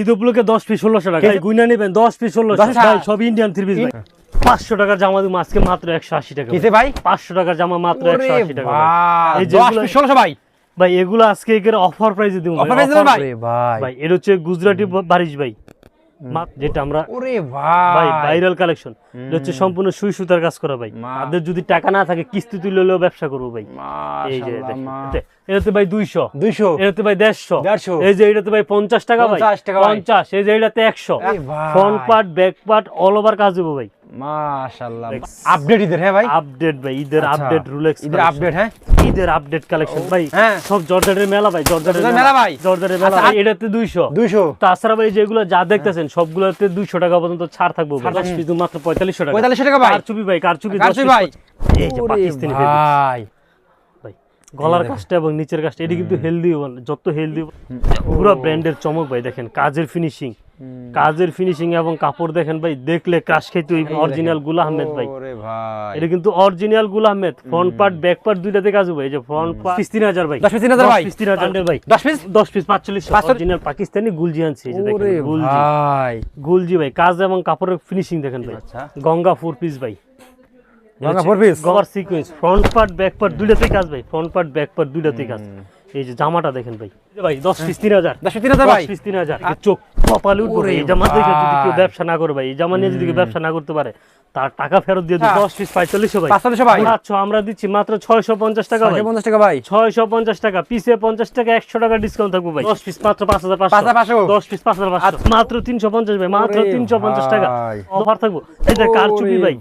ঈদ উপলক্ষে দশ পিস ষোলোশো টাকা। গুইনা নেবেন দশ পিস ষোলোশো। ভাই সব ইন্ডিয়ান থ্রি পিস পাঁচশো টাকার জামা দিব আজকে মাত্র একশো আশি টাকা। ভাই? পাঁচশো টাকার জামা মাত্র একশো আশি টাকা ভাই। ভাই। ষোলোশো এগুলো আজকে অফার প্রাইজে দিব ভাই। এটা হচ্ছে গুজরাটি বারিশ ভাই। যেটা আমরা ওরে ভাই ভাই। ভাইরাল কালেকশন হচ্ছে সম্পূর্ণ সুই সুতার কাজ করা ভাই। তাদের যদি টাকা না থাকে কিস্তি তুলে হলেও ব্যবসা করব ভাই। এই যে এটাতে ভাই দুইশো। দুইশো। এটাতে ভাই দেড়শো। দেড়শো। এই যে এটাতে ভাই পঞ্চাশ টাকা ভাই। 50 টাকা ভাই। পঞ্চাশ। এই যে এটাতে একশো। Front part back part all over কাজ দেবো ভাই। মাশাআল্লাহ। আপডেট ঈদের হ্যাঁ ভাই? আপডেট ভাই ঈদের। আপডেট রুলেক্স ঈদের আপডেট হ্যাঁ? ঈদের আপডেট কালেকশন ভাই। সব জর্দারের মেলা ভাই জর্দারের জর্দারের মেলা। ভাই। জর্দারের মেলা এটাতে দুইশো। দুইশো। তাছাড়া ভাই যেগুলো যা দেখতেছেন সবগুলোতে দুইশো টাকা পর্যন্ত ছাড় থাকব ভাই। দশ মাত্র পঁয়তাল্লিশশো টাকা। পঁয়তাল্লিশশো টাকা ভাই। কারচুপি ভাই কারচুপি কারচুপি ভাই। এই যে পাকিস্তানি ভাই। ভাই গলার কাজটা এবং নিচের কাজটা এটা কিন্তু হেলদি যত হেলদি পুরো ব্র্যান্ডের চমক ভাই দেখেন কাজের ফিনিশিং কাজের ফিনিশিং এবং কাপড় দেখেন ভাই দেখলে ক্রাশ খাইতে ওই অরিজিনালগুলা আহমেদ ভাই। এটা কিন্তু অরিজিনালগুলা Ahmed. Front part back part দুইটাতে কাজ হবে এই যে ফ্রন্ট পার্ট পিস তিন হাজার ভাই। দশ পিস তিন হাজার ভাই? পিস তিন হাজার। ভাই। দশ পিস? দশ পিস পাঁচচল্লিশ। অরিজিনাল পাকিস্তানি গুলজি আনছে। এই যে দেখেন গুলজি। ভাই। গুলজি ভাই কাজ এবং কাপড়ের ফিনিশিং দেখেন ভাই। আচ্ছা। গঙ্গা ফোর পিস ভাই। Ganga four piece? গঙ্গার sequence front part back part দুইটাতেই কাজ ভাই। ফ্রন্ট পার্ট ব্যাক পার্ট দুইটাতেই কাজ। এই যে জামাটা দেখেন ভাই। ভাই দশ পিস তিন হাজার। দশ তিন হাজার পিস তিন হাজার। চোখ কপালে উঠবে এই জামা দেখে যদি কেউ ব্যবসা না করে ভাই এই জামা নিয়ে যদি কেউ ব্যবসা না করতে পারে তার টাকা ফেরত দিয়ে আচ্ছা। দশ পিস পঁয়তাল্লিশশো ভাই। পাঁচচল্লিশশো ভাই। আচ্ছা আমরা দিচ্ছি মাত্র ছয়শো পঞ্চাশ টাকা ভাই। পঞ্চাশ টাকা ভাই। ছয়শো পঞ্চাশ টাকা পিসে পঞ্চাশ টাকা একশো টাকা ডিসকাউন্ট থাকব ভাই। দশ পিস মাত্র পাঁচ হাজার পাঁচশো। দশ পিস পাঁচ হাজার পাঁচশো। মাত্র তিনশো পঞ্চাশ ভাই মাত্র তিনশো পঞ্চাশ টাকা। অফার থাকব। এটা কারচুপি ভাই।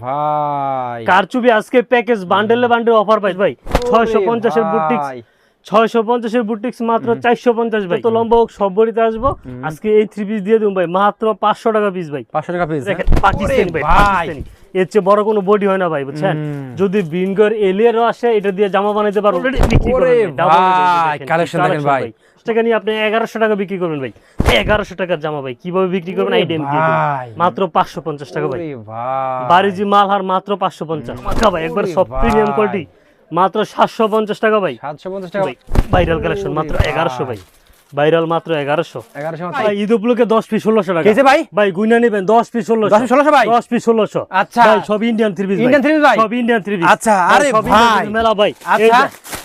কারচুপি আজকে প্যাকেজ বান্ডেলে বান্ডেল অফার পাই ভাই। ছয়শো পঞ্চাশের বুটিক্স। ছয়শো পঞ্চাশের বুটিক্স মাত্র চারশো পঞ্চাশ ভাই। তো লম্বা হোক সব বড়িতে আসব। আজকে এই থ্রি পিস দিয়ে দেবো ভাই মাত্র পাঁচশো টাকা পিস ভাই। পাঁচশো টাকা পিস পাকিস্তানি ভাই পাকিস্তানি। এর চেয়ে বড় কোনো বডি হয় না ভাই বুঝছেন? যদি বিনগর এলিয়ারও আসে এটা দিয়ে জামা বানাইতে ওরে ভাই, হয়ে দেখেন। টাকা নিয়ে আপনি এগারোশো টাকা বিক্রি করবেন ভাই। এগারোশো টাকার জামা ভাই কীভাবে বিক্রি করবেন আইডিয়া। মাত্র পাঁচশো পঞ্চাশ টাকা ভাই। ভাই। বাড়িজি মাল হার মাত্র পাঁচশো পঞ্চাশ। টাকা ভাই একবার সব প্রিমিয়াম কোয়ালিটি মাত্র সাতশো পঞ্চাশ টাকা ভাই। সাতশো পঞ্চাশ টাকা। ভাই ভাইরাল কালেকশন মাত্র এগারোশো ভাই। ভাইরাল মাত্র এগারোশো। এগারোশো ঈদ উপলক্ষে দশ পিস ষোলোশো টাকা। ভাই? ভাই গুইনা নেবেন দশ পিস দশ ষোলোশো ভাই? দশ পিস ষোলোশো। আচ্ছা। সব Indian three piece Indian three piece ভাই? সব ইন্ডিয়ান থ্রি পিস আচ্ছা, আরে ভাই। মেলা ভাই। আচ্ছা।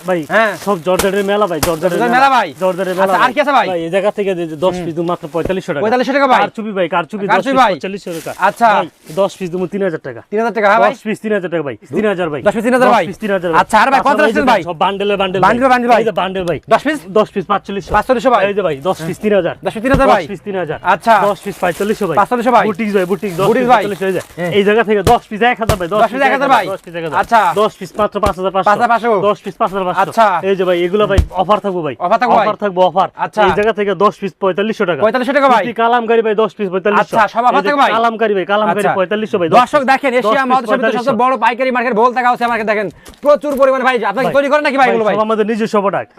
ভাই হ্যাঁ। সব জর্দারের মেলা ভাই জর্দারের জর্দারের মেলা ভাই? জর্দারের মেলা আচ্ছা, আর কি আছে ভাই? এই জায়গা থেকে যে দশ পিস মাত্র পঁয়তাল্লিশশো টাকা পঁয়তাল্লিশশো টাকা ভাই? কারচুপি ভাই কারচুপি টাকা আচ্ছা। ভাই, দশ পিস তুমি তিন হাজার টাকা তিন হাজার টাকা হ্যাঁ ভাই দশ পিস তিন হাজার টাকা ভাই তিন হাজার ভাই দশ পিস তিন হাজার ভাই? পিস তিন হাজার আচ্ছা, আর ভাই, কত তাছাড়া এই যে রাখছেন ভাই? সব বান্ডেলে বান্ডেল বান্ডেলে বান্ডেল ভাই? এই যে বান্ডেল ভাই দশ পিস দশ পিস পাঁচচল্লিশশো পাঁচচল্লিশশো ভাই? এই যে ভাই দশ পিস তিন হাজার দশ পিস তিন হাজার ভাই? দশ পিস তিন হাজার আচ্ছা। দশ পিস পঁয়তাল্লিশশো ভাই পাঁচচল্লিশশো ভাই? বুটিক ভাই বুটিক দশ বুটিক পিস ভাই? পঁয়তাল্লিশশো এই হ্যাঁ। এই জায়গা থেকে দশ পিস এক হাজার ভাই দশ পিস এক হাজার ভাই? দশ পিস এক হাজার আচ্ছা। দশ পিস মাত্র পাঁচ হাজার পাঁচ হাজার পাঁচশো পাঁচশো? দশ পিস পাঁচ হাজার পাঁচশো আচ্ছা। এই যে ভাই এগুলো ভাই অফার থাকব ভাই Offer থাকব অফার থাকব অফার আচ্ছা। এই জায়গা থেকে দশ পিস পঁয়তাল্লিশশো টাকা পঁয়তাল্লিশশো টাকা ভাই? সুতি ভাই দশ পিস পঁয়তাল্লিশশো আচ্ছা, সব offer থাকবে ভাই? কালামকারি ভাই কালামকারি। ভাই দর্শক দেখেন এশিয়া মহাদেশের সবচেয়ে বড় পাইকারি মার্কেট বলতে গাউসে মার্কেট দেখেন প্রচুর পরিমাণে ভাই আপনি তৈরি করেন নাকি ভাই এগুলো ভাই আমাদের নিজস্ব প্রোডাক্ট।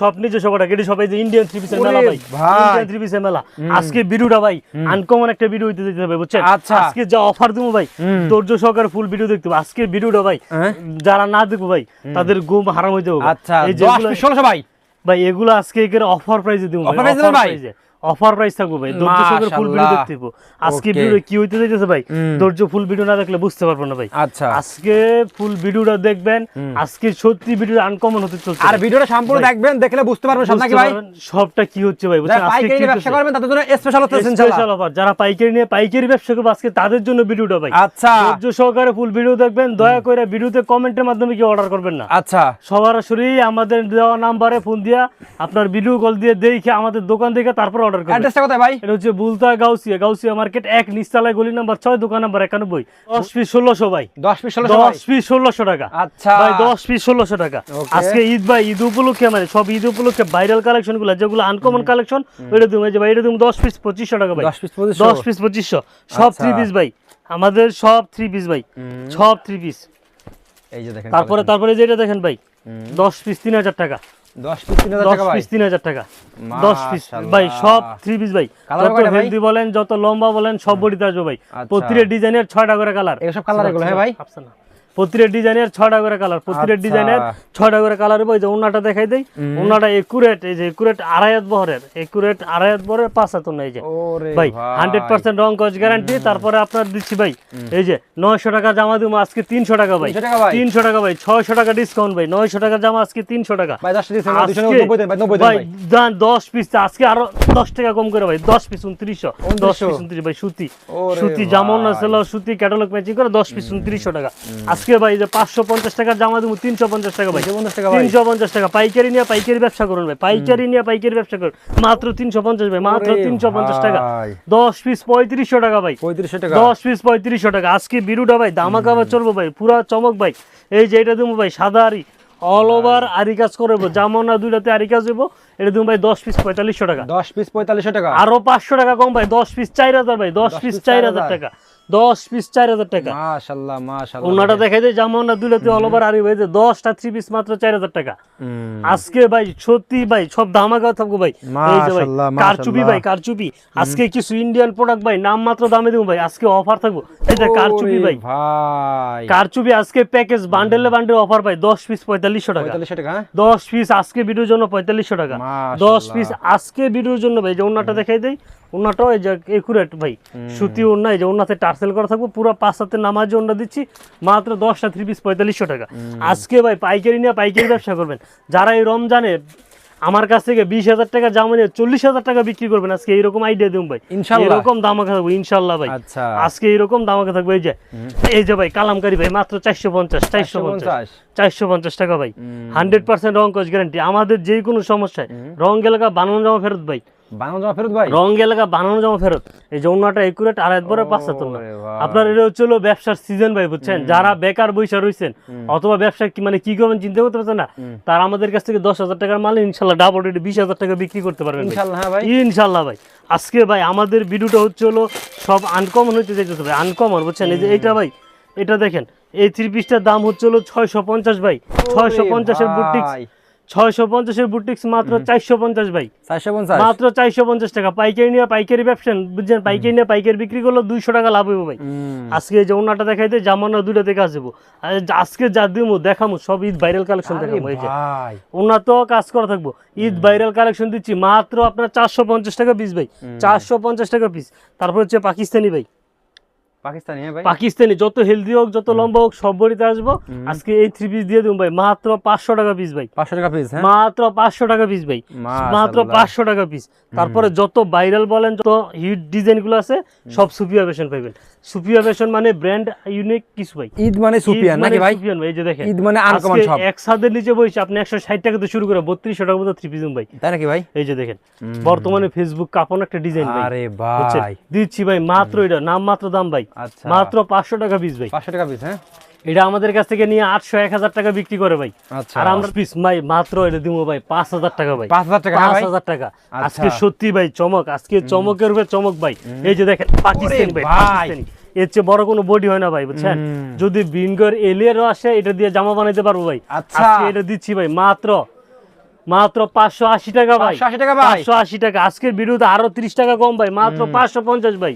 সব নিজস্ব প্রোডাক্ট এটি সবাই যে ইন্ডিয়ান থ্রি পিসের মেলা ভাই ভাই। ইন্ডিয়ান থ্রি পিসের মেলা আজকে ভিডিওটা ভাই আনকমন একটা ভিডিও দিতে দিতে হবে বুঝছেন। আজকে যা অফার দেবো ভাই ধৈর্য সহকারে ফুল ভিডিও দেখতে হবে আজকে ভিডিওটা ভাই হ্যাঁ? যারা না দেখব ভাই তাদের ঘুম হারাম হইতে হবে আচ্ছা পিস ষোলোশো ভাই ভাই এগুলো আজকে একের অফার প্রাইসে দিব অফার প্রাইসে ভাই? অফার প্রাইস থাকব ভাই। ধৈর্য সহকারে ফুল ভিডিও দেখতে হবে আজকে ভিডিও কি হইতে যাইতেছে ভাই? ধৈর্য ফুল ভিডিও না দেখলে বুঝতে পারব না ভাই। আচ্ছা। আজকে ফুল ভিডিওটা দেখবেন আজকে সত্যি ভিডিও আনকমন হতে চলছে আর ভিডিওটা সম্পূর্ণ দেখবেন দেখলে বুঝতে পারবেন সব নাকি ভাই? সবটা কি হচ্ছে ভাই বুঝছেন? যারা পাইকারি ব্যবসা করবেন তাদের জন্য স্পেশাল হচ্ছে স্পেশাল অফার যারা পাইকারি নিয়ে পাইকারি ব্যবসা করবে আজকে তাদের জন্য ভিডিওটা ভাই। আচ্ছা। ধৈর্য সহকারে ফুল ভিডিও দেখবেন দয়া করে ভিডিওতে কমেন্টের মাধ্যমে কি অর্ডার করবেন না। আচ্ছা। সরাসরি আমাদের দেওয়া নাম্বারে ফোন দিয়া আপনার ভিডিও কল দিয়ে দেখে আমাদের দোকান দেখে তারপর অর্ডার করবেন অ্যাড্রেসটা কোথায় ভাই? এটা হচ্ছে বুলতা গাউসিয়া গাউসিয়া মার্কেট এক নিচতলায় গলি নাম্বার ছয় দোকান নাম্বার একানব্বই। দশ পিস ষোলোশো ভাই। দশ পিস ষোলোশো ভাই? দশ পিস ষোলোশো টাকা। আচ্ছা। ভাই দশ পিস ষোলোশো টাকা। আজকে ঈদ ভাই ঈদ উপলক্ষে মানে সব ঈদ উপলক্ষে ভাইরাল কালেকশনগুলো যেগুলো আনকমন কালেকশন ওইটা তুমি ভাই এটা তুমি দশ পিস পঁচিশশো টাকা ভাই। দশ পিস পঁচিশশো। দশ পিস পঁচিশশো। সব আচ্ছা। থ্রি পিস ভাই। আমাদের সব থ্রি পিস ভাই। সব থ্রি পিস এই যে দেখেন তারপরে তারপরে যেটা দেখেন ভাই দশ পিস তিন হাজার টাকা। দশ পিস তিন হাজার টাকা ভাই। পিস ভাই সব থ্রি পিস ভাই। যত হেলদি বলেন যত লম্বা বলেন সব বডিতে আসবে ভাই। আচ্ছা। প্রতিটা ডিজাইনের ছয়টা করে কালার এসব সব colour এগুলো, হ্যাঁ ভাই? প্রতিটা ডিজাইনের ছয়টা করে কালার প্রতিটা আচ্ছা। ডিজাইনের ছয়টা করে কালার ওই যে ওনাটা দেখাই দেই। ওনাটা একুরেট এই যে একুরেট আড়াইয়াত বহরের একুরেট আড়াইয়াত বহরের পাঁচ হাত ওনা এই যে। ভাই হান্ড্রেড পার্সেন্ট রং কচ গ্যারান্টি তারপরে আপনার দিচ্ছি ভাই এই যে নয়শো টাকা জামা দিব আজকে তিনশো টাকা ভাই। 300 টাকা ভাই? তিনশো টাকা ভাই ছয়শো টাকা ডিসকাউন্ট ভাই নয়শো টাকা জামা আজকে তিনশো টাকা। ভাই দুশো পিস আজকে আরও দশ টাকা কম করে ভাই দশ পিস উনত্রিশশো দশ পিস উনত্রিশ ভাই সুতি। সুতি। জামন ছিল সুতি ক্যাটালগ ম্যাচিং করে দশ পিস উনত্রিশশো টাকা। আজকে ভাই যে পাঁচশো পঞ্চাশ টাকার জামা দেবো তিনশো পঞ্চাশ টাকা ভাই। 350 টাকা ভাই। তিনশো পঞ্চাশ টাকা। পাইকারি নিয়ে পাইকারি ব্যবসা করুন ভাই। পাইকারি নিয়ে পাইকারি ব্যবসা করুন। মাত্র তিনশো পঞ্চাশ ভাই মাত্র তিনশো পঞ্চাশ টাকা। দশ পিস পঁয়ত্রিশশো টাকা ভাই। পঁয়ত্রিশশো টাকা। দশ পিস পঁয়ত্রিশশো টাকা। আজকে বিরুটা ভাই দামাকা আবার চলবো ভাই পুরা চমক ভাই। এই যে এটা দেবো ভাই সাদা আরি। অল ওভার আরি কাজ করব। যেমন না দুইটাতে আরি কাজ দেবো এটা দেবো ভাই দশ পিস পঁয়তাল্লিশশো টাকা। দশ পিস পঁয়তাল্লিশশো টাকা। আরও পাঁচশো টাকা কম ভাই দশ পিস চার হাজার ভাই দশ পিস চার হাজার। টাকা। দশ পিস চার হাজার টাকা। মাশাল্লাহ মাশাল্লাহ। ওনাটা দেখাই যায় যেমন না দুইটাতে অল ওভার আরি ভাই যে দশটা থ্রি পিস মাত্র চার হাজার টাকা। আজকে ভাই সত্যি ভাই সব ধামাকা থাকব ভাই। এই যে ভাই কারচুপি ভাই কারচুপি। আজকে কিছু ইন্ডিয়ান প্রোডাক্ট ভাই নাম মাত্র দামে দেবো ভাই আজকে অফার থাকব। এই যে কারচুপি ভাই। কারচুপি আজকে প্যাকেজ বান্ডেলে বান্ডেল অফার ভাই দশ পিস পঁয়তাল্লিশশো টাকা। টাকা হ্যাঁ? দশ পিস আজকে ভিডিওর জন্য পঁয়তাল্লিশশো টাকা। দশ পিস আজকে ভিডিওর জন্য ভাই যে ওনাটা দেখাই দেই ওনাটাও এই যে একুরেট ভাই। সুতি ওনা এই যে ওনাতে টার্সেল করা থাকব পুরো পাঁচ হাতে নামাজ ওনা দিচ্ছি মাত্র দশটা থ্রি পিস পঁয়তাল্লিশশো টাকা। আজকে ভাই পাইকারি নিয়ে পাইকারি ব্যবসা করবেন। যারা এই রমজানে আমার কাছ থেকে বিশ হাজার টাকা জামা নিয়ে চল্লিশ হাজার টাকা বিক্রি করবেন আজকে এইরকম আইডিয়া দিন ভাই। এরকম দামাকা থাকব ইনশাল্লাহ ভাই। আচ্ছা। আজকে এরকম দামাকা থাকবে এই যে এই যে ভাই কালামকারি ভাই মাত্র চারশো পঞ্চাশ চারশো পঞ্চাশ। চারশো পঞ্চাশ। টাকা ভাই। হান্ড্রেড পার্সেন্ট রং কোচ গ্যারান্টি আমাদের যে কোনো সমস্যায় রং এলাকা বানানো জমা ফেরত ভাই। বানানো জমা ফেরত ভাই? রং এলাকা বানানো জমা ফেরত। এই যে একুরেট আর একবারে পাঁচটা তোলা। আপনার এটা হচ্ছে হলো ব্যবসার সিজন ভাই বুঝছেন? যারা বেকার বৈশা রয়েছেন অথবা ব্যবসা কি মানে কি করবেন চিন্তা করতে পারছেন না তারা আমাদের কাছ থেকে দশ হাজার টাকার মাল ইনশাল্লাহ ডাবল রেটে বিশ হাজার টাকা বিক্রি করতে পারবেন। হ্যাঁ ভাই। ইনশাল্লাহ ভাই। আজকে ভাই আমাদের ভিডিওটা হচ্ছে হলো সব আনকমন হইতে যাইতেছে ভাই আনকমন বুঝছেন? এই যে এইটা ভাই এটা দেখেন এই থ্রি পিসটার দাম হচ্ছে হলো ছয়শো পঞ্চাশ ভাই। ছয়শো পঞ্চাশের বুটিক্স। ছয়শো পঞ্চাশের বুটিক্স মাত্র চারশো পঞ্চাশ ভাই। চারশো পঞ্চাশ? মাত্র চারশো পঞ্চাশ টাকা। পাইকারি নিয়ে পাইকারি ব্যবসা বুঝছেন? পাইকারি নিয়ে পাইকারি বিক্রি করলে দুইশো টাকা লাভ হইব ভাই। আজকে যে ওনাটা দেখাইতে জামানা দুইটা দেখে আসব। আজকে যা দিমু দেখামু সব ঈদ ভাইরাল কালেকশন দেখাবো এই যে। ওনার তো কাজ করা থাকব। ঈদ ভাইরাল কালেকশন দিচ্ছি মাত্র আপনার চারশো পঞ্চাশ টাকা পিস ভাই। চারশো পঞ্চাশ টাকা পিস তারপর হচ্ছে পাকিস্তানি ভাই। পাকিস্তানি হ্যাঁ ভাই? পাকিস্তানি যত হেলদি হোক যত লম্বা হোক সব বড়িতে আসব। আজকে এই থ্রি পিস দিয়ে দেবো ভাই। মাত্র পাঁচশো টাকা পিস ভাই। পাঁচশো টাকা পিস হ্যাঁ? মাত্র পাঁচশো টাকা পিস ভাই। মাত্র পাঁচশো টাকা পিস তারপরে যত ভাইরাল বলেন যত হিট ডিজাইনগুলো আছে সব সুপিয়া ফ্যাশন পাইবেন। সুপিয়া ফ্যাশন মানে ব্র্যান্ড ইউনিক কিছু ভাই। ঈদ মানে সুপিয়ান নাকি মানে ভাই? সুফিয়ান ভাই যে দেখেন। ঈদ মানে আনকমন সব। এক ছাদের নিচে বসে আপনি একশো ষাট টাকা থেকে শুরু করে বত্রিশশো টাকা মতো থ্রি পিস ভাই। তাই নাকি ভাই? এই যে দেখেন। বর্তমানে ফেসবুক কাপন একটা ডিজাইন ভাই। আরে ভাই। দিচ্ছি ভাই মাত্র এটা নাম মাত্র দাম ভাই। আচ্ছা। মাত্র পাঁচশো টাকা পিস ভাই। পাঁচশো টাকা পিস হ্যাঁ? এটা আমাদের কাছ থেকে নিয়ে আটশো এক হাজার টাকা বিক্রি করে ভাই। আচ্ছা। আর আমরা পিস ভাই মাত্র এটা দিব ভাই পাঁচ হাজার টাকা ভাই। পাঁচ হাজার টাকা হ্যাঁ পাঁচ ভাই? হাজার টাকা। আচ্ছা। আজকে সত্যি ভাই চমক আজকে চমকের উপরে চমক ভাই। এই যে দেখেন পাকিস্তানি ভাই। পাকিস্তানি। এর চেয়ে বড় কোনো বডি হয় না ভাই বুঝছেন? যদি বিনগর এলিয়ারও আসে এটা দিয়ে জামা বানাইতে পারব ভাই। আচ্ছা। এটা দিচ্ছি ভাই মাত্র মাত্র পাঁচশো আশি টাকা ভাই। 580 টাকা পাঁচশো আশি টাকা। আজকের ভিডিওতে আরও ত্রিশ টাকা কম ভাই মাত্র পাঁচশো পঞ্চাশ ভাই।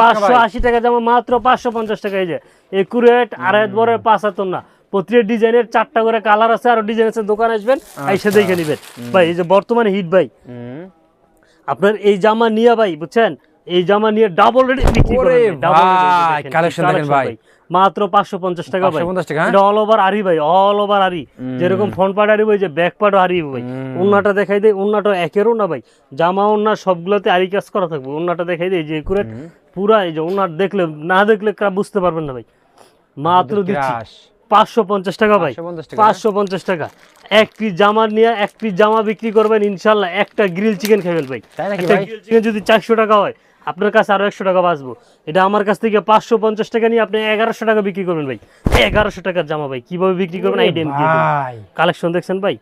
পাঁচশো আশি টাকা জামা মাত্র পাঁচশো পঞ্চাশ টাকা এই যে একুরেট আড়াই পাঁচ না। প্রতিটা ডিজাইনের চারটা করে কালার আছে আর ডিজাইন আছে দোকান আসবেন এসে দেখে নিবেন। ভাই এই যে বর্তমানে হিট ভাই। আপনার এই জামা নিয়ে ভাই বুঝছেন? এই জামা নিয়ে ডাবল রেট বিক্রি করে দেখেন। ভাই। মাত্র পাঁচশো পঞ্চাশ টাকা ভাই। 550 টাকা, হ্যাঁ? এটা অল ওভার আরি ভাই অল ওভার আরি। যেরকম ফ্রন্ট পার্ট আরি ভাই যে ব্যাক পার্টও আরি ভাই। উন্নাটা দেখাই দেয় উন্নাটা একেরও না ভাই। জামা উন্না সবগুলোতে আরি কাজ করা থাকবে। উন্নাটা দেখাই দেয় যে একুরেট পুরা এই যে উন্নাট দেখলে না দেখলে বুঝতে পারবেন না ভাই। মাত্র দিচ্ছি পাঁচশো পঞ্চাশ টাকা ভাই। পাঁচশো পঞ্চাশ টাকা এক পিস জামা নিয়ে এক পিস জামা বিক্রি করবেন ইনশাল্লাহ একটা গ্রিল চিকেন খাবেন ভাই। একটা? গ্রিল চিকেন যদি চারশো টাকা হয় আপনার কাছে আরও একশো টাকা বাঁচবো। এটা আমার কাছ থেকে পাঁচশো পঞ্চাশ টাকা নিয়ে আপনি এগারোশো টাকা বিক্রি করবেন ভাই। এগারোশো টাকার জামা ভাই কীভাবে বিক্রি করবেন ভাই। কালেকশন দেখছেন ভাই?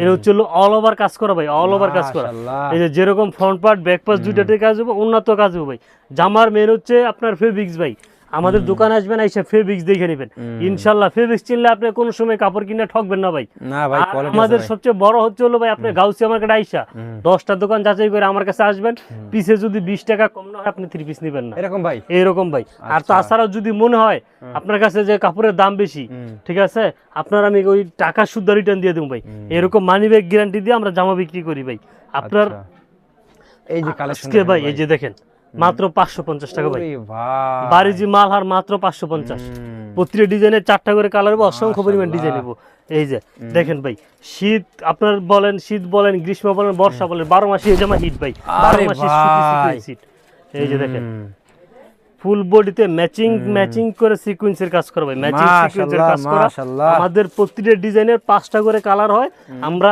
এটা হচ্ছে অল ওভার কাজ করা ভাই অল ওভার কাজ করা। এই যে যেরকম ফ্রন্ট পার্ট ব্যাক পার্ট দুইটাতে কাজ হবে উন্নত কাজ হবে ভাই। জামার মেন হচ্ছে আপনার ফেব্রিক্স ভাই। আমাদের দোকান আসবেন এসে ফেব্রিক্স দেখে নেবেন। ইনশাল্লাহ ফেব্রিক্স চিনলে আপনি কোনো সময় কাপড় কিনে ঠকবেন না ভাই। না ভাই আমাদের সবচেয়ে বড় হচ্ছে হলো ভাই আপনি গাউসিয়া মার্কেট আইসা দশটা দোকান যাচাই করে আমার কাছে আসবেন। পিসে যদি বিশ টাকা কম না হয় আপনি থ্রি পিস নেবেন না। এরকম ভাই? এইরকম ভাই। আর তাছাড়াও যদি মনে হয় আপনার কাছে যে কাপড়ের দাম বেশি ঠিক আছে? আপনার আমি ওই টাকা শুদ্ধ রিটার্ন দিয়ে দেবো ভাই। এরকম মানি ব্যাগ গ্যারান্টি দিয়ে আমরা জামা বিক্রি করি ভাই। আপনার আচ্ছা। এই যে কালেকশন ভাই। এই যে দেখেন। মাত্র পাঁচশো পঞ্চাশ টাকা ভাই। বাড়িজি মাল হার মাত্র পাঁচশো পঞ্চাশ। প্রতিটা ডিজাইনের চারটা করে কালার অসংখ্য পরিমাণ ডিজাইন নেব। এই যে দেখেন ভাই শীত আপনার বলেন শীত বলেন গ্রীষ্ম বলেন বর্ষা বলেন বারো মাসে এই জামা হিট ভাই। বারো মাসে শীত এই যে দেখেন। ফুল বডিতে ম্যাচিং ম্যাচিং করে সিকোয়েন্সের কাজ করা ভাই। ম্যাচিং সিকোয়েন্সের কাজ করা। আমাদের প্রতিটা ডিজাইনের পাঁচটা করে কালার হয়। আমরা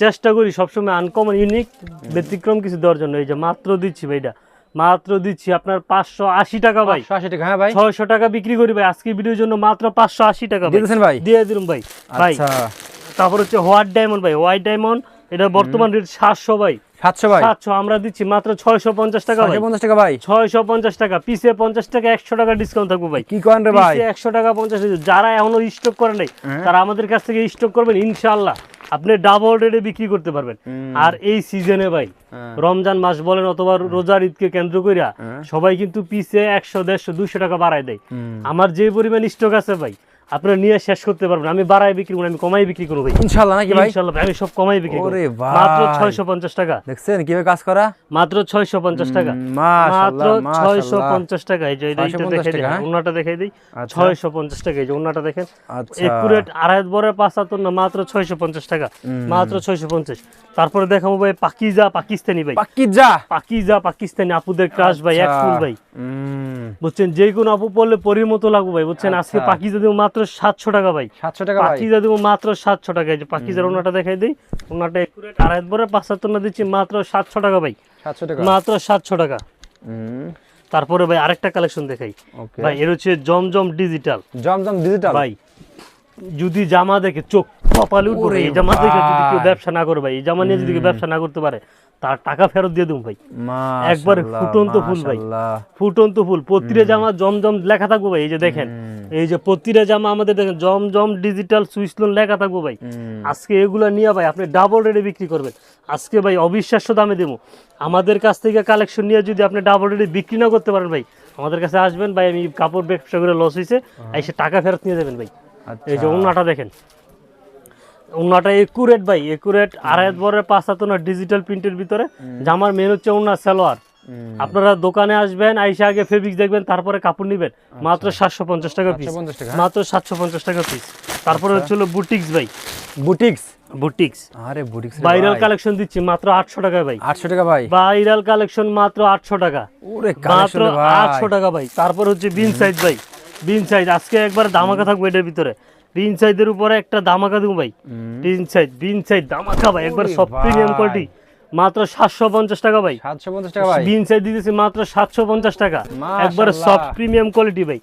চেষ্টা করি সবসময় আনকমন ইউনিক ব্যতিক্রম কিছু দেওয়ার জন্য। এই যে মাত্র দিচ্ছি ভাই এটা। মাত্র দিচ্ছি আপনার পাঁচশো আশি টাকা ভাই। আশি টাকা হ্যাঁ ভাই। ছয়শো টাকা বিক্রি করি ভাই আজকে ভিডিওর জন্য মাত্র পাঁচশো আশি টাকা দিয়েছেন ভাই? দিয়ে দিলাম ভাই ভাই। আচ্ছা। তারপর হচ্ছে হোয়াইট ডায়মন্ড ভাই হোয়াইট ডায়মন্ড এটা বর্তমান রেট সাতশো ভাই। সাতশো ভাই? সাতশো আমরা দিচ্ছি মাত্র ছয়শো পঞ্চাশ টাকা পঞ্চাশ টাকা ভাই? ছয়শো পঞ্চাশ টাকা পিসে পঞ্চাশ টাকা একশো টাকা ডিসকাউন্ট থাকব ভাই। কি করেন রে ভাই? একশো টাকা পঞ্চাশ যারা এখনও স্টক করে নাই তারা আমাদের কাছ থেকে স্টক করবেন ইনশাল্লাহ আপনি ডাবল রেটে বিক্রি করতে পারবেন। আর এই সিজনে ভাই রমজান মাস বলেন অথবা রোজার ঈদকে কেন্দ্র করিয়া সবাই কিন্তু পিসে একশো দেড়শো দুইশো টাকা বাড়ায় দেয়। আমার যে পরিমাণ স্টক আছে ভাই আপনারা নিয়ে শেষ করতে পারবেন। আমি বাড়ায় বিক্রি করব না, আমি কমাই বিক্রি করব ভাই। ইনশাল্লাহ নাকি ভাই? ইনশাল্লাহ আমি সব কমাই বিক্রি করব। মাত্র ছয়শো পঞ্চাশ টাকা। দেখছেন কীভাবে কাজ করা? মাত্র ছয়শো পঞ্চাশ টাকা। মাত্র মাশাআল্লাহ ছয়শো মাশাআল্লাহ পঞ্চাশ টাকা। এই যে এইটা দেখাই দিই হ্যাঁ? ওনাটা দেখাই দিই। আচ্ছা। ছয়শো পঞ্চাশ টাকা এই যে ওনাটা দেখেন। আচ্ছা। একুরেট আড়াই বরের পাঁচ না মাত্র ছয়শো পঞ্চাশ টাকা। মাত্র ছয়শো পঞ্চাশ। তারপরে দেখাবো ভাই পাকিজা পাকিস্তানি ভাই। পাক্কি যা পাকিজা পাকিস্তানি আপুদের ক্রাশ ভাই এক আচ্ছা। ফুল ভাই বুঝছেন যে কোনো আপু পড়লে পরির মতো লাগবে ভাই বুঝছেন? আজকে আচ্ছা। পাকিজা দেবো মাত্র সাতশো টাকা ভাই। সাতশো টাকা পাকিজা দেবো মাত্র সাতশো টাকা। যে পাকিজার ওনাটা দেখাই দিই। ওনাটা একুরেট আড়াই বরের পাঁচ হাতর না দিচ্ছি মাত্র সাতশো টাকা ভাই। সাতশো টাকা। মাত্র সাতশো টাকা। তারপরে ভাই আরেকটা কালেকশন দেখাই। ভাই এর হচ্ছে জমজম ডিজিটাল জমজম ডিজিটাল ভাই যদি জামা দেখে চোখ কপালে উঠবে এই জামা দেখে যদি কেউ ব্যবসা না করে ভাই এই জামা নিয়ে যদি কেউ ব্যবসা না করতে পারে তার টাকা ফেরত দিয়ে দেবো ভাই। একবারে ফুটন্ত ফুল ভাই। ফুটন্ত ফুল প্রতিটা জামা জমজম লেখা থাকব ভাই এই যে দেখেন। এই যে প্রতিটা জামা আমাদের দেখেন জমজম ডিজিটাল সুইসলোন লেখা থাকব ভাই। আজকে এগুলা নিয়ে ভাই আপনি ডাবল রেটে বিক্রি করবেন। আজকে ভাই অবিশ্বাস্য দামে দেবো। আমাদের কাছ থেকে কালেকশন নিয়ে যদি আপনি ডাবল রেটে বিক্রি না করতে পারেন ভাই আমাদের কাছে আসবেন ভাই আমি কাপড় ব্যবসা করে লস হয়েছে এসে টাকা ফেরত নিয়ে যাবেন ভাই। আচ্ছা। এই যে ওনাটা দেখেন। ওনাটা একুরেট ভাই একুরেট আড়াই বরের পাঁচ হাত ডিজিটাল প্রিন্টের ভিতরে। জামার মেন হচ্ছে ওনার সালোয়ার। আপনারা দোকানে আসবেন আইসে আগে ফেব্রিক্স দেখবেন তারপরে কাপড় নিবেন। মাত্র সাতশো পঞ্চাশ টাকা পিস মাত্র সাতশো পঞ্চাশ টাকা পিস তারপরে হচ্ছে বুটিক্স ভাই। বুটিক্স বুটিক্স আরে বুটিক্স ভাইরাল কালেকশন দিচ্ছি মাত্র আটশো টাকা ভাই। আটশো টাকা ভাই? ভাইরাল কালেকশন মাত্র আটশো টাকা। ওরে মাত্র কালেকশন ভাই। আটশো টাকা ভাই। তারপর হচ্ছে বিন সাইজ ভাই। বিন সাইজ আজকে একবার দামাকা থাকবে এটার ভিতরে। সাইজের উপরে একটা দামাকা দেবো ভাই। সাইজ সাইজ ভাই একবার সব প্রিমিয়াম কোয়ালিটি। মাত্র সাতশো পঞ্চাশ টাকা ভাই। সাতশো পঞ্চাশ টাকা ভাই। দিতেছি মাত্র সাতশো পঞ্চাশ টাকা। মাশাআল্লাহ। একবারে সফট প্রিমিয়াম কোয়ালিটি ভাই।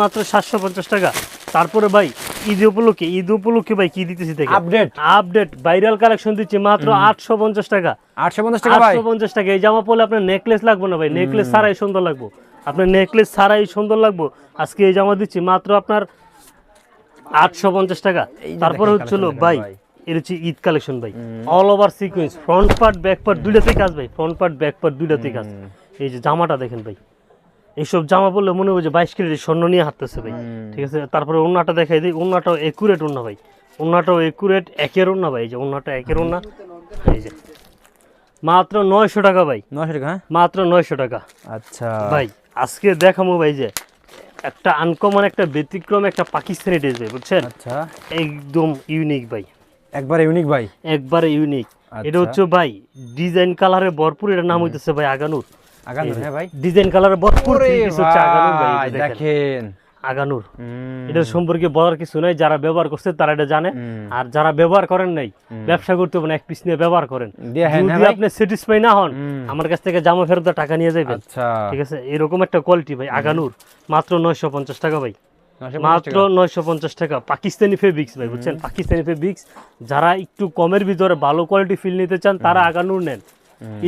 মাত্র সাতশো পঞ্চাশ টাকা। তারপরে ভাই ঈদ উপলক্ষে ঈদ উপলক্ষে ভাই কি দিতেছি দেখে আপডেট আপডেট ভাইরাল কালেকশন দিচ্ছি মাত্র আটশো পঞ্চাশ টাকা। আটশো পঞ্চাশ টাকা ভাই। আটশো পঞ্চাশ টাকা। এই জামা পরলে আপনার নেকলেস লাগবে না ভাই। নেকলেস ছাড়াই সুন্দর লাগবো। আপনার নেকলেস ছাড়াই সুন্দর লাগবো। আজকে এই জামা দিচ্ছি মাত্র আপনার আটশো পঞ্চাশ টাকা। তারপরে হচ্ছিল ভাই। এর হচ্ছে ঈদ কালেকশন ভাই। All over sequence front part back part দুইটাতেই কাজ ভাই। ফ্রন্ট পার্ট ব্যাক পার্ট দুইটাতেই কাজ এই যে জামাটা দেখেন ভাই। এইসব জামা পরলে মনে হবে যে বাইশ কেজি স্বর্ণ নিয়ে হাঁটতেছে ভাই। ঠিক আছে? তারপরে ওন্নাটা দেখাই দিই। ওন্নাটাও একুরেট ওন্না ভাই। ওন্নাটাও একুরেট একের ওন্না ভাই। এই যে ওন্নাটা একের ওন্না এই যে। মাত্র নয়শো টাকা ভাই। নশো টাকা হ্যাঁ? মাত্র নয়শো টাকা। আচ্ছা। ভাই আজকে দেখামো ভাই যে একটা আনকমন একটা ব্যতিক্রম একটা পাকিস্তানি ড্রেস ভাই বুঝছেন? আচ্ছা। একদম ইউনিক ভাই। একবারে ইউনিক ভাই? একবারে ইউনিক। এটা হচ্ছে ভাই ডিজাইন কালারে ভরপুর এটা নাম হইতেছে ভাই আগানুর। আগানুর হ্যাঁ ভাই। ডিজাইন কালারে ভরপুর দেখেন। আগানুর। এটার সম্পর্কে বলার কিছু নাই যারা ব্যবহার করছে তারা এটা জানে। আর যারা ব্যবহার করেন নাই ব্যবসা করতে হবে না এক পিস নিয়ে ব্যবহার করেন। হ্যাঁ যদি হ্যাঁ আপনি স্যাটিসফাই না হন আমার কাছ থেকে জামা ফেরত টাকা নিয়ে যাবেন আচ্ছা। ঠিক আছে? এরকম একটা কোয়ালিটি ভাই আগানুর। মাত্র নয়শো পঞ্চাশ টাকা ভাই। মাত্র। নয়শো পঞ্চাশ টাকা। পাকিস্তানি ফেব্রিক্স ভাই বুঝছেন? পাকিস্তানি ফেব্রিক্স যারা একটু কমের ভিতরে ভালো কোয়ালিটি ফিল নিতে চান তারা আগানুর নেন।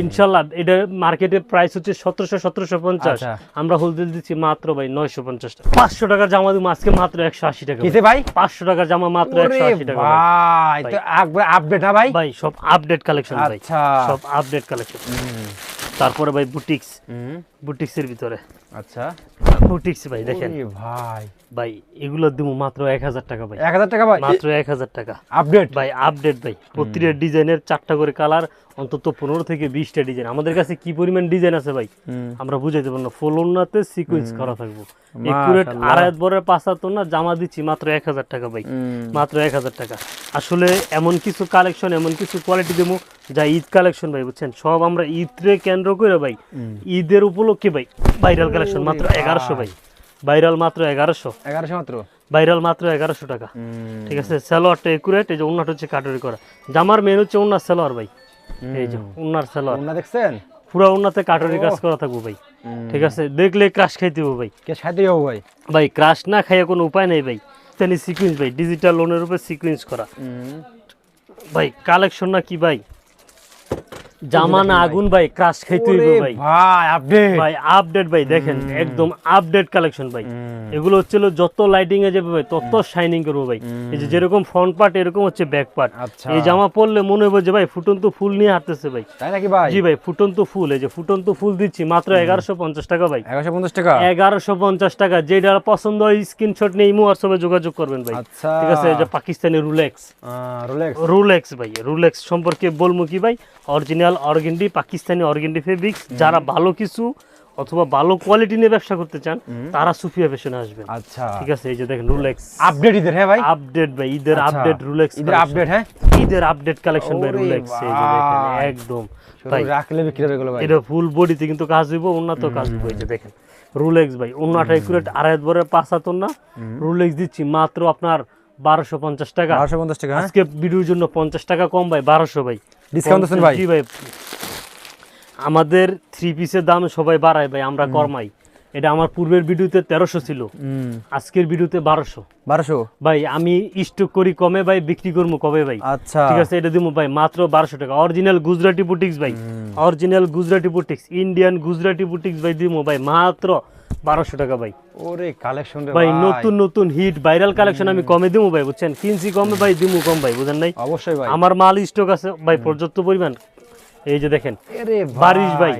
ইনশাল্লাহ এটা মার্কেটে প্রাইস হচ্ছে সতেরোশো সতেরোশো পঞ্চাশ। আচ্ছা। আমরা হোলসেল দিচ্ছি মাত্র ভাই নয়শো পঞ্চাশ টাকা। পাঁচশো টাকার জামা দিব আজকে মাত্র একশো আশি টাকা ভাই? পাঁচশো টাকার জামা মাত্র একশো আশি টাকা আপডেট না ভাই? ভাই সব আপডেট কালেকশন ভাই। আচ্ছা। সব আপডেট কালেকশন তারপরে ভাই বুটিক্স হুম, বুটিক্সের ভিতরে। আচ্ছা। বুটিক্স ভাই দেখেন। ভাই। ভাই এগুলো দিব মাত্র এক হাজার টাকা ভাই। এক হাজার টাকা ভাই? মাত্র এক হাজার টাকা। আপডেট ভাই আপডেট ভাই। প্রতিটা ডিজাইনের চারটা করে কালার অন্তত পনেরো থেকে বিশটা ডিজাইন আমাদের কাছে কি পরিমাণ ডিজাইন আছে ভাই? আমরা বুঝাইতে পারব না। ফুল ওনাতে সিকোয়েন্স করা থাকব। একুরেট। আড়াই বরের পাঁচাত্তর না জামা দিচ্ছি মাত্র এক হাজার টাকা ভাই। মাত্র এক হাজার টাকা। আসলে এমন কিছু কালেকশন এমন কিছু কোয়ালিটি দেবো যা ঈদ কালেকশন ভাই বুঝছেন? সব আমরা ঈদরে কেন্দ্র করে ভাই ঈদের উপলক্ষে ভাই ভাইরাল কালেকশন মাত্র এগারোশো ভাই। ভাইরাল মাত্র এগারোশো। এগারোশো মাত্র? ভাইরাল মাত্র এগারোশো টাকা। ঠিক আছে? স্যালোয়ারটা একুরেট এই যে উন্নাটা হচ্ছে কাটরি করা। জামার মেন হচ্ছে উন্নার স্যালোয়ার ভাই। এই যে উন্নার সালোয়ার ওনা দেখছেন? পুরো উন্নাতে কাটরি কাজ করা থাকব ভাই। ঠিক আছে? দেখলে ক্রাশ খাইতে হবে ভাই। কে ভাই? ভাই ক্রাশ না খাইয়ে কোনো উপায় নেই ভাই। তেনি সিকুয়েন্স ভাই ডিজিটাল লোনের উপর সিকুয়েন্স করা। ভাই কালেকশন না কি ভাই? জামা না। আগুন ভাই ক্রাশ খাইতে হইব ভাই। ভাই আপডেট ভাই আপডেট ভাই দেখেন একদম আপডেট কালেকশন ভাই। এগুলো হচ্ছিল যত লাইটিং এ যাবে ভাই তত শাইনিং করব ভাই। এই যে যেরকম ফ্রন্ট পার্ট এরকম হচ্ছে ব্যাক পার্ট আচ্ছা। এই জামা পরলে মনে হবে যে ভাই ফুটন্ত ফুল নিয়ে হাঁটতেছে ভাই। তাই নাকি ভাই? জি ভাই ফুটন্ত ফুল এই যে ফুটন্ত ফুল দিচ্ছি মাত্র এগারোশো পঞ্চাশ টাকা ভাই। এগারোশো পঞ্চাশ টাকা? এগারোশো পঞ্চাশ টাকা যেটা পছন্দ হয় স্ক্রিনশট নিয়ে ইমো হোয়াটসঅ্যাপে যোগাযোগ করবেন ভাই। আচ্ছা। ঠিক আছে এই যে পাকিস্তানি রুলেক্স রোলেক্স রুলেক্স ভাই রুলেক্স সম্পর্কে বলব কি ভাই? Original organdy Pakistani organdy fabrics যারা ভালো কিছু অথবা ভালো কোয়ালিটি নিয়ে ব্যবসা করতে চান তারা সুফিয়া ফ্যাশনে আসবেন। আচ্ছা। ঠিক আছে এই যে দেখেন রুলেক্স আপডেট ঈদের হ্যাঁ ভাই? আপডেট ভাই ঈদের আচ্ছা। আপডেট রুলেক্স ঈদের আপডেট হ্যাঁ? ঈদের আপডেট কালেকশন ভাই রুলেক্স এই যে দেখেন একদম। ভাই রাখলে বিক্রি হবে ভাই। এটা ফুল বডিতে কিন্তু কাজ হইব উন্নত কাজ হইব এই যে দেখেন। রুলেক্স ভাই উন্নাটা একুরেট আড়াই বরের পাঁচ হাতর না রুলেক্স দিচ্ছি মাত্র আপনার বারোশো পঞ্চাশ টাকা। বারোশো পঞ্চাশ টাকা হ্যাঁ? আজকে ভিডিওর জন্য পঞ্চাশ টাকা কম ভাই বারোশো ভাই। Discount দিচ্ছেন ভাই? জি ভাই? আমাদের থ্রি পিসের দাম সবাই বাড়ায় ভাই আমরা কর্মাই এটা আমার পূর্বের ভিডিওতে তেরোশো ছিল আজকের ভিডিওতে বারোশো। বারোশো? ভাই আমি স্টক করি কমে ভাই বিক্রি করব কবে ভাই? আচ্ছা। ঠিক আছে এটা দিব ভাই মাত্র বারোশো টাকা। অরিজিনাল গুজরাটি বুটিক্স ভাই। Original Gujarati boutiques Indian Gujarati boutiques ভাই দিব ভাই মাত্র বারোশো টাকা ভাই। ওরে কালেকশন রে ভাই নতুন নতুন হিট ভাইরাল কালেকশন আমি কমে দিব ভাই বুঝছেন? কিনছি কমে ভাই দিমু কম ভাই বুঝেন নাই? অবশ্যই ভাই। আমার মাল স্টক আছে ভাই পর্যাপ্ত পরিমাণ। এই যে দেখেন আরে বারিশ ভাই।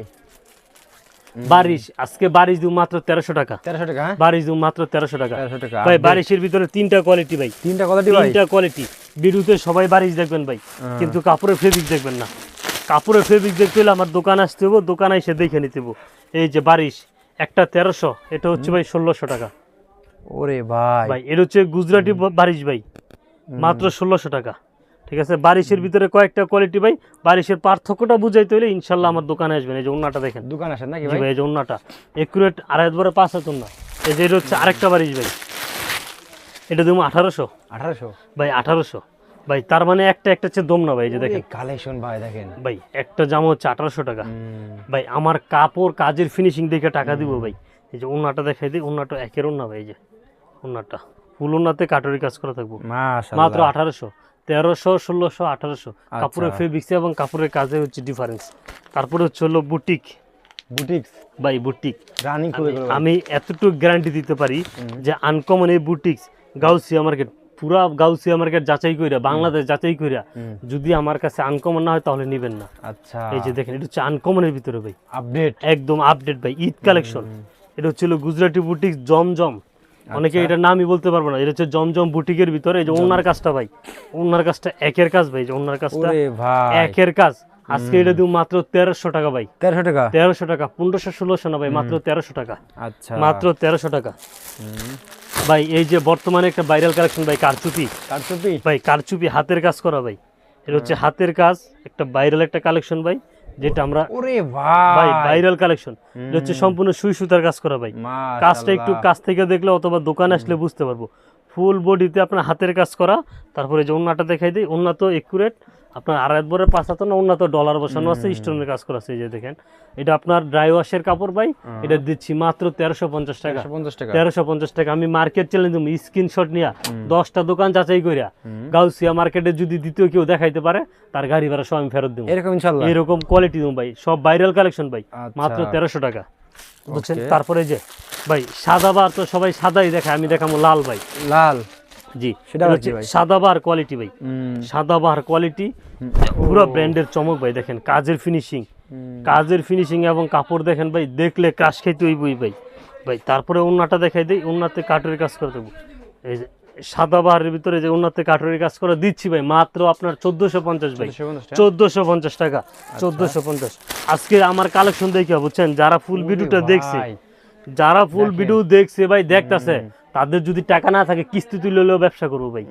বারিশ আজকে বারিশ মাত্র তেরোশো টাকা। তেরোশো টাকা হ্যাঁ? বারিশ মাত্র তেরোশো টাকা। তেরোশো টাকা। ভাই বারিশের ভিতরে তিনটা কোয়ালিটি ভাই। তিনটা ভাই? তিনটা কোয়ালিটি বিরুতে সবাই বারিশ দেখবেন ভাই। কিন্তু কাপড়ের ফেব্রিক দেখবেন না। কাপড়ের ফেব্রিক দেখতে হলে আমার দোকান আসতে হব দোকানে এসে দেখে নিতে হব এই যে বারিশ একটা তেরোশো এটা হচ্ছে ভাই ষোলোশো টাকা। ওরে ভাই। ভাই এটা হচ্ছে গুজরাটি বারিশ ভাই মাত্র ষোলোশো টাকা। ঠিক আছে বারিশের ভিতরে কয়েকটা কোয়ালিটি ভাই বারিশের পার্থক্যটা বুঝাইতে হলে ইনশাল্লাহ আমার দোকানে আসবেন এই যে উন্নাটা দেখেন। দোকান আসেন নাকি ভাই? এই যে উন্নাটা একুরেট আড়াই বড় পাঁচ হাত উন্না এই যে এটা হচ্ছে আরেকটা বারিশ ভাই। এটা দেবো আঠারোশো। আঠারোশো? ভাই আঠারোশো। ভাই তার মানে একটা একটা হচ্ছে দম না ভাই যে দেখেন। কালেকশন ভাই দেখেন। ভাই একটা জামা হচ্ছে আঠারোশো টাকা। ভাই আমার কাপড় কাজের ফিনিশিং দেখে টাকা দিব ভাই। এই যে উন্নাটা দেখাই দিই উন্নাটা একের উন্না ভাই এই যে উন্নাটা ফুল উন্নাতে কাটরি কাজ করা থাকব। মাত্র মাত্র আঠারোশো তেরোশো ষোলোশো আঠারোশো। আচ্ছা। কাপড়ের ফেব্রিক্স এবং কাপড়ের কাজে হচ্ছে ডিফারেন্স তারপরে হচ্ছে হলো বুটিক বুটিক্স ভাই বুটিক রানিং। আমি এতটুকু গ্যারান্টি দিতে পারি যে আনকমন এই বুটিক্স গাউসিয়া মার্কেট পুরা গাউসিয়া মার্কেট যাচাই কইরা বাংলাদেশ যাচাই কইরা যদি আমার কাছে আনকমন না হয় তাহলে নিবেন না। আচ্ছা। এই যে দেখেন এটা হচ্ছে আনকমনের ভিতরে ভাই। আপডেট একদম আপডেট ভাই ঈদ কালেকশন এটা হচ্ছিল গুজরাটি বুটিক জমজম। অনেকে আচ্ছা। এটা নামই বলতে পারব না এটা হচ্ছে জমজম বুটিকের ভিতরে এই যে ওনার কাজটা ভাই ওনার কাজটা একের কাজ ভাই যে ওনার কাজটা একের কাজ। আজকে এটা দিব মাত্র তেরোশো টাকা ভাই। তেরোশো টাকা? তেরোশো টাকা পনেরোশো ষোলোশো না ভাই মাত্র তেরোশো টাকা। আচ্ছা। মাত্র তেরোশো টাকা। ভাই এই যে বর্তমানে একটা ভাইরাল কালেকশন ভাই কারচুপি। কারচুপি? ভাই কারচুপি হাতের কাজ করা ভাই। এটা হচ্ছে হাতের কাজ একটা ভাইরাল একটা কালেকশন ভাই যেটা আমরা ওরে ভাই ভাই! ভাইরাল কালেকশন এটা হচ্ছে সম্পূর্ণ সুই সুতার কাজ করা ভাই। কাজটা একটু কাছ থেকে দেখলে অথবা দোকানে আসলে বুঝতে পারব। ফুল বডিতে আপনার হাতের কাজ করা তারপরে যে ওন্নাটা দেখাই দিই ওন্না তো একুরেট আপনার আড়াই বরের পাঁচ হাতে না উন্নত ডলার বসানো আছে স্টোনের কাজ করা আছে এই যে দেখেন। এটা আপনার ড্রাই ওয়াশের কাপড় ভাই এটা দিচ্ছি মাত্র তেরোশো পঞ্চাশ টাকা। তেরোশো পঞ্চাশ টাকা। আমি মার্কেট চ্যালেঞ্জ দেবো স্ক্রিনশট নিয়া। দশটা দোকান যাচাই করিয়া গাউসিয়া মার্কেটে যদি দ্বিতীয় কেউ দেখাইতে পারে তার গাড়ি ভাড়া সব আমি ফেরত দেবো। এরকম ইনশাল্লাহ এরকম কোয়ালিটি দেবো ভাই সব ভাইরাল কালেকশন ভাই আচ্ছা। মাত্র তেরোশো টাকা। বুঝছেন? তারপরে যে ভাই সাদা বার তো সবাই সাদাই দেখায় আমি দেখাবো লাল ভাই। লাল। জি সেটা হচ্ছে কি ভাই? সাদা বার কোয়ালিটি ভাই। হুম, সাদা বার কোয়ালিটি পুরো ব্র্যান্ডের চমক ভাই দেখেন কাজের ফিনিশিং কাজের ফিনিশিং এবং কাপড় দেখেন ভাই দেখলে ক্রাশ খাইতে হইবই ভাই। ভাই তারপরে উন্নাটা দেখাই দেই উন্নাতে কাঠুরি কাজ করে দেবো। এই যে সাদা বাহারের ভিতরে যে উন্নাতে কাঠুরি কাজ করে দিচ্ছি ভাই মাত্র আপনার চোদ্দোশো পঞ্চাশ ভাই। 1450 টাকা? চোদ্দোশো পঞ্চাশ টাকা চোদ্দোশো পঞ্চাশ। আজকে আমার কালেকশন দেখে বুঝছেন? যারা ফুল ভিডিওটা দেখছে। যারা ফুল ভিডিও দেখছে ভাই দেখতাছে তাদের যদি টাকা না থাকে কিস্তি তুলে হলেও ব্যবসা করব ভাই।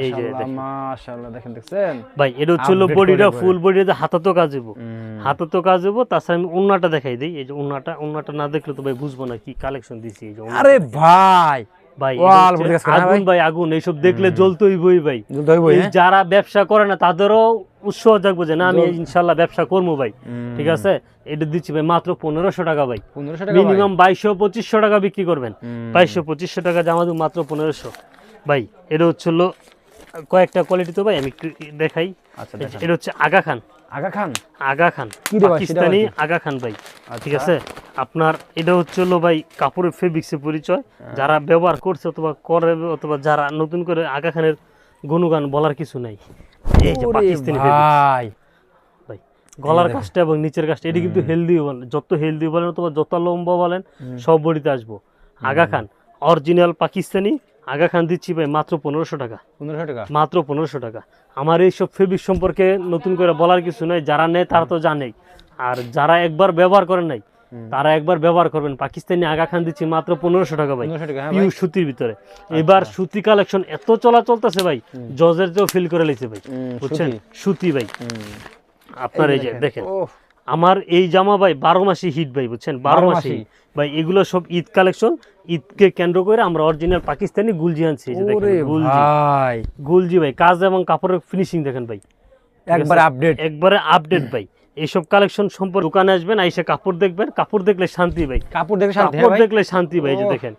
এই যে মাশাআল্লাহ দেখেন। দেখছেন? ভাই এটা হচ্ছে বডিটা। ফুল বডিতে হাতাতো কাজ হইব। হুম, হাতাতো কাজ হইব তাছাড়া আমি উন্নাটা দেখাই দিই। এই যে উন্নাটা উন্নাটা না দেখলে তো ভাই বুঝব না কি কালেকশন দিছি এই যে আরে ভাই ভাই কাজ আগুন ভাই? আগুন। এইসব দেখলে জ্বলতেই বই ভাই। হ্যাঁ? যারা ব্যবসা করে না তাদেরও উৎসাহ জাগবো যে না আমি ইনশাল্লাহ ব্যবসা করব ভাই। ঠিক আছে? এটা দিচ্ছি ভাই মাত্র পনেরোশো টাকা ভাই। মিনিমাম বাইশশো পঁচিশশো টাকা বিক্রি করবেন। বাইশশো পঁচিশশো টাকা জামা মাত্র পনেরোশো। ভাই এটা হচ্ছে হলো কয়েকটা কোয়ালিটি তো ভাই আমি দেখাই। আচ্ছা এটা হচ্ছে আগা খান। আগা খান? আগা খান। পাকিস্তানি আগা খান ভাই। ঠিক আচ্ছা। আছে? আপনার এটা হচ্ছে হলো ভাই কাপড়ের ফেব্রিক্সের পরিচয়। হ্যাঁ। যারা ব্যবহার করছে অথবা করে অথবা যারা নতুন করে আগা খানের গুণগান বলার কিছু নাই। এই যে পাকিস্তানি ভাই। ভাই গলার কাজটা এবং নিচের কাজটা এটি কিন্তু হেলদি বলেন যত হেলদি বলেন অথবা যত লম্বা বলেন সব বডিতে আসব। আগা খান অরিজিনাল পাকিস্তানি আগা খান দিচ্ছি ভাই মাত্র পনেরোশো টাকা। পনেরোশো টাকা? মাত্র পনেরোশো টাকা। আমার এইসব ফেব্রিক সম্পর্কে নতুন করে বলার কিছু নাই যারা নেয় তারা তো জানেই। আর যারা একবার ব্যবহার করেন নাই তারা একবার ব্যবহার করবেন। পাকিস্তানি আগা খান দিচ্ছি মাত্র পনেরোশো টাকা ভাই। হ্যাঁ পিউ সুতির ভিতরে। এবার সুতি কালেকশন এত চলা চলতেছে ভাই জজের চেয়েও ফিল করে লেছে ভাই। বুঝছেন? সুতি। ভাই। আপনার এই যে দেখেন। আমার এই জামা ভাই বারো মাসি হিট ভাই বুঝছেন? বারো মাসি। ভাই এগুলো সব ঈদ কালেকশন। ঈদকে কেন্দ্র করে আমরা অরিজিনাল পাকিস্তানি গুলজি আনছি যে গুলজি। ভাই। কাজ এবং কাপড়ের ফিনিশিং দেখেন ভাই। একবার আপডেট একবারে আপডেট ভাই। এইসব কালেকশন সম্পর্কে দোকানে আসবেন আইসে কাপড় দেখবেন কাপড় দেখলে শান্তি ভাই। কাপড় দেখে শান্তি হ্যাঁ কাপড় দেখলে শান্তি ভাই যে দেখেন।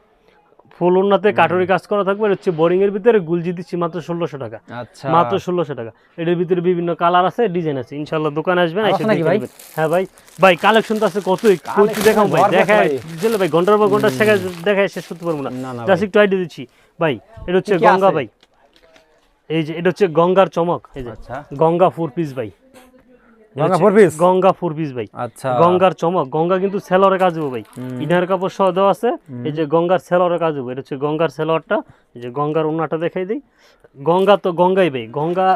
ফুল উন্নাতে কাটরি কাজ করা থাকবে হচ্ছে বোরিং এর ভিতরে গুলজি দিচ্ছি মাত্র ষোলোশো টাকা। আচ্ছা। মাত্র ষোলোশো টাকা। এটার ভিতরে বিভিন্ন কালার আছে ডিজাইন আছে। ইনশাল্লাহ দোকানে আসবেন দেখে? হ্যাঁ ভাই। ভাই কালেকশন তো আছে কতই? কত Collection দেখাও ভাই দেখায় ভাই। দিলে ভাই ঘণ্টার পর ঘণ্টা শেখায় দেখায় শেষ করতে পারব না। জাস্ট একটু আইডিয়া দিচ্ছি। ভাই এটা হচ্ছে গঙ্গা ভাই। এই যে এটা হচ্ছে গঙ্গার চমক। এই যে আচ্ছা। গঙ্গা ফোর পিস ভাই। গঙ্গা হচ্ছে four গঙ্গা ফোর পিস ভাই। আচ্ছা। গঙ্গার চমক। গঙ্গা কিন্তু সেলরের কাজ হবে ভাই। ইনার কাপড় সহ দেওয়া আছে। এই যে গঙ্গার সেলরের কাজ হবে এটা হচ্ছে গঙ্গার সেলরটা। এই যে গঙ্গার উন্নাটা দেখাই দিই। গঙ্গা তো গঙ্গাই ভাই। গঙ্গা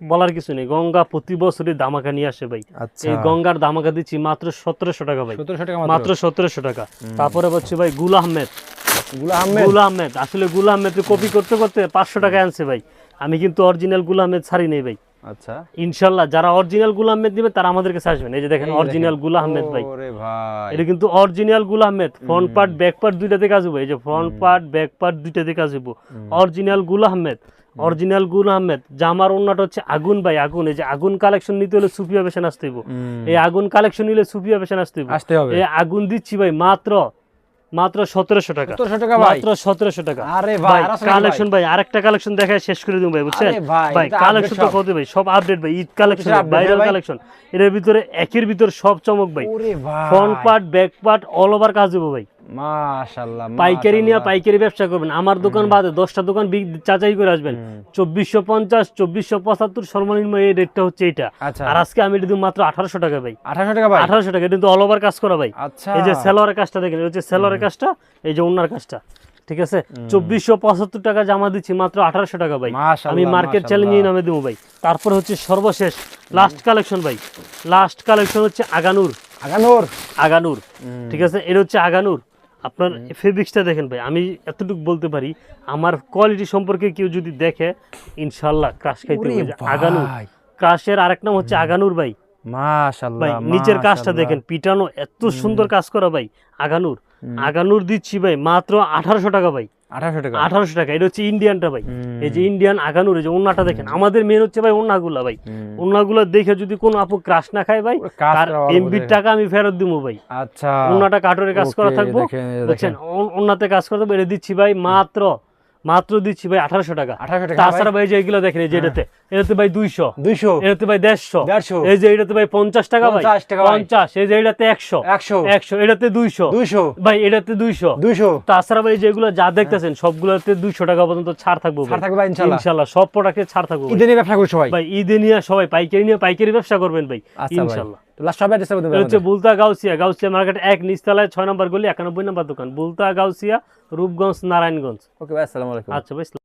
বলার কিছু নেই। গঙ্গা প্রতি বছরই দামাকা নিয়ে আসে ভাই। আচ্ছা। এই গঙ্গার দামাকা দিচ্ছি মাত্র সতেরোশো টাকা ভাই। মাত্র? সতেরোশো টাকা। তারপরে হচ্ছে ভাই গুল আহমেদ। গুলা আহমেদ? গুল আহমেদ। আসলে গুল আহমেদ কপি করতে করতে পাঁচশো টাকা আনছে ভাই। আমি কিন্তু অরিজিনাল গুল আহমেদ ছাড়ি নেই ভাই। আচ্ছা। যারা অরিজিনাল গুল আহমেদ দিবে তারা আমাদের কাছে আসবেন। এই যে দেখেন অরিজিনাল গুল আহমেদ ভাই। এটা কিন্তু original Gul Ahmed. Front part back part দুইটাতে কাজ হব। এই যে ফ্রন্ট পার্ট ব্যাক পার্ট দুইটাতে কাজ হব। অরিজিনাল গুল আহমেদ। অরিজিনাল গুল আহমেদ। জামার অন্যটা হচ্ছে আগুন ভাই আগুন। এই যে আগুন কালেকশন নিতে হলে সুফিয়া বেশন আসতে এই আগুন কালেকশন নিলে সুফিয়া বেশন আসতে হইব। আসতে হবে। এই আগুন দিচ্ছি ভাই মাত্র মাত্র সতেরোশো টাকা। টাকা মাত্র সতেরোশো টাকা। আরে ভাই কালেকশন ভাই। আরেকটা কালেকশন দেখায় শেষ করে দিব ভাই বুঝছেন? ভাই, কালেকশন তো কত ভাই? সব আপডেট ভাই ঈদ কালেকশন ভাইরাল কালেকশন এর ভিতরে একের ভিতর সব চমক ভাই। Front part back part all over কাজ দেবো ভাই। মাশাআল্লাহ পাইকারি নিয়ে পাইকারি ব্যবসা করবেন। আমার দোকান বাদে দশটা দোকান যাচাই করে আসবেন। চব্বিশশো পঞ্চাশ চব্বিশশো পঁচাত্তর সর্বনিম্ন এই রেটটা হচ্ছে এটা। আচ্ছা। আর আজকে আমি এটা মাত্র আঠারোশো টাকা ভাই। আঠারোশো টাকা ভাই? আঠারোশো টাকা কিন্তু অল ওভার কাজ করা ভাই। আচ্ছা। এই যে সেলোয়ারের কাজটা দেখেন হচ্ছে সেলোয়ারের কাজটা এই যে ওনার কাজটা। ঠিক আছে? চব্বিশশো পঁচাত্তর টাকা জামা দিচ্ছি মাত্র আঠারোশো টাকা ভাই। আমি মার্কেট। চ্যালেঞ্জেই নামে দেবো ভাই। তারপরে হচ্ছে সর্বশেষ লাস্ট কালেকশন ভাই। লাস্ট কালেকশন হচ্ছে আগানুর। আগানোর? আগানুর। ঠিক আছে? এটা হচ্ছে আগানুর। আপনার ফেব্রিক্সটা দেখেন ভাই আমি এতটুকু বলতে পারি আমার কোয়ালিটি সম্পর্কে কেউ যদি দেখে ইনশাল্লাহ ক্রাশ খাইতে আগানুর ক্রাশের আরেক নাম হচ্ছে আগানুর ভাই। ভাই নিচের কাজটা দেখেন পিটানো এত সুন্দর কাজ করা ভাই আগানুর। আগানুর দিচ্ছি ভাই মাত্র আঠারোশো টাকা ভাই। আঠারোশো টাকা। আঠারোশো টাকা এটা হচ্ছে ইন্ডিয়ানটা ভাই। এই যে ইন্ডিয়ান আগানুর যে ওনাটা দেখেন আমাদের মেন হচ্ছে ভাই ভাই। দেখে যদি কোনো আপু ক্রাশ না খায় ভাই তার এমবির টাকা আমি ফেরত দিব ভাই। আচ্ছা। কাঠরের কাজ করা থাকব। দেখছেন। কাজ এটা দিচ্ছি ভাই মাত্র মাত্র দিচ্ছি ভাই আঠারোশো টাকা। আঠারোশো টাকা তাছাড়া ভাই। যে এগুলো দেখেন এই যে এটাতে এটাতে ভাই দুইশো। দুইশো। এটাতে ভাই দেড়শো। দেড়শো। এই যে এটাতে ভাই পঞ্চাশ টাকা ভাই। 50 টাকা পঞ্চাশ এই যে এটাতে একশো। একশো। একশো এটাতে দুইশো। দুইশো। ভাই এটাতে দুইশো। দুইশো। তাছাড়া ভাই যেগুলো যা দেখতেছেন সবগুলোতে দুইশো টাকা পর্যন্ত ছাড় থাকব থাকবে ইনশাল্লাহ। সব প্রোডাক্টে ছাড় থাকব। ঈদে নিয়ে ব্যবসা করছ ভাই? ভাই ঈদে নিয়ে সবাই পাইকারি নিয়ে পাইকারি ব্যবসা করবেন ভাই। আচ্ছা ভাই। ইনশাল্লাহ। লাস্ট সবাই অ্যাড্রেসটা হচ্ছে বুলতা গাউসিয়া। গাউসিয়া মার্কেট এক নিচতলায় ছয় নম্বর গলি একানব্বই নম্বর দোকান। বুলতা গাউসিয়া রূপগঞ্জ নারায়ণগঞ্জ। ওকে ভাই আসসালামু আলাইকুম। আচ্ছা ভাই